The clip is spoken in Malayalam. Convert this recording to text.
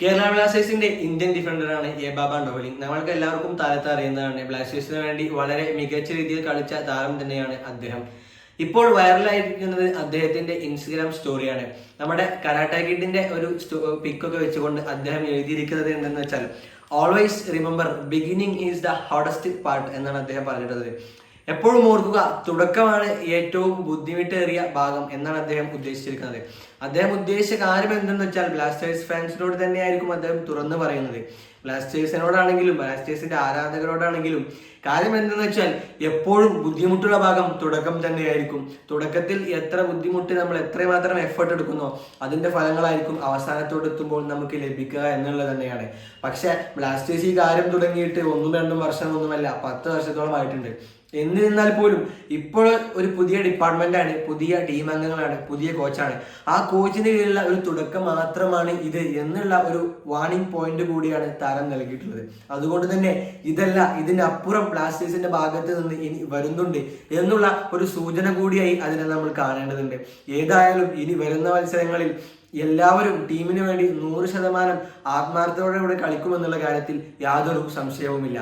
കേരള ബ്ലാസ്റ്റേഴ്സിന്റെ ഇന്ത്യൻ ഡിഫൻഡറാണ് എബാബ ഡോലിംഗ് നമ്മൾക്ക് എല്ലാവർക്കും താരത്തെ അറിയുന്നതാണ്. ബ്ലാസ്റ്റേഴ്സിന് വേണ്ടി വളരെ മികച്ച രീതിയിൽ കളിച്ച താരം തന്നെയാണ് അദ്ദേഹം. ഇപ്പോൾ വൈറലായിരിക്കുന്നത് അദ്ദേഹത്തിന്റെ ഇൻസ്റ്റഗ്രാം സ്റ്റോറിയാണ്. നമ്മുടെ കരാട്ട കിഡിന്റെ ഒരു പിക്കൊക്കെ വെച്ചുകൊണ്ട് അദ്ദേഹം എഴുതിയിരിക്കുന്നത് എന്തെന്ന് വെച്ചാൽ always remember beginning is the hardest part എന്നാണ് അദ്ദേഹം പറഞ്ഞിട്ടുള്ളത്. എപ്പോഴും ഓർക്കുക തുടക്കമാണ് ഏറ്റവും ബുദ്ധിമുട്ടേറിയ ഭാഗം എന്നാണ് അദ്ദേഹം ഉദ്ദേശിച്ചിരിക്കുന്നത്. അദ്ദേഹം ഉദ്ദേശിച്ച കാര്യം എന്തെന്ന് വെച്ചാൽ ബ്ലാസ്റ്റേഴ്സ് ഫാൻസിനോട് തന്നെയായിരിക്കും അദ്ദേഹം തുറന്നു പറയുന്നത്. ബ്ലാസ്റ്റേഴ്സിനോടാണെങ്കിലും ബ്ലാസ്റ്റേഴ്സിന്റെ ആരാധകരോടാണെങ്കിലും കാര്യം എന്തെന്ന് വെച്ചാൽ എപ്പോഴും ബുദ്ധിമുട്ടുള്ള ഭാഗം തുടക്കം തന്നെയായിരിക്കും. തുടക്കത്തിൽ എത്ര ബുദ്ധിമുട്ട് നമ്മൾ എത്രമാത്രം എഫേർട്ട് എടുക്കുന്നോ അതിന്റെ ഫലങ്ങളായിരിക്കും അവസാനത്തോട് എത്തുമ്പോൾ നമുക്ക് ലഭിക്കുക എന്നുള്ളത് തന്നെയാണ്. പക്ഷെ ബ്ലാസ്റ്റേഴ്സ് ഈ കാര്യം തുടങ്ങിയിട്ട് ഒന്നും രണ്ടും വർഷം ഒന്നുമല്ല പത്ത് വർഷത്തോളം ആയിട്ടുണ്ട് എന്നിരുന്നാൽ പോലും ഇപ്പോൾ ഒരു പുതിയ ഡിപ്പാർട്ട്മെന്റാണ് പുതിയ ടീം അംഗങ്ങളാണ് പുതിയ കോച്ചാണ് ആ കോച്ചിന് കീഴിലുള്ള ഒരു തുടക്കം മാത്രമാണ് ഇത് എന്നുള്ള ഒരു വാണിംഗ് പോയിന്റ് കൂടിയാണ് താരം നൽകിയിട്ടുള്ളത്. അതുകൊണ്ട് തന്നെ ഇതല്ല ഇതിനപ്പുറം ബ്ലാസ്റ്റേഴ്സിന്റെ ഭാഗത്ത് നിന്ന് ഇനി വരുന്നുണ്ട് എന്നുള്ള ഒരു സൂചന കൂടിയായി അതിനെ നമ്മൾ കാണേണ്ടതുണ്ട്. ഏതായാലും ഇനി വരുന്ന മത്സരങ്ങളിൽ എല്ലാവരും ടീമിന് വേണ്ടി നൂറ് ശതമാനം ആത്മാർത്ഥതയോടെ കളിക്കുമെന്നുള്ള കാര്യത്തിൽ യാതൊരു സംശയവുമില്ല.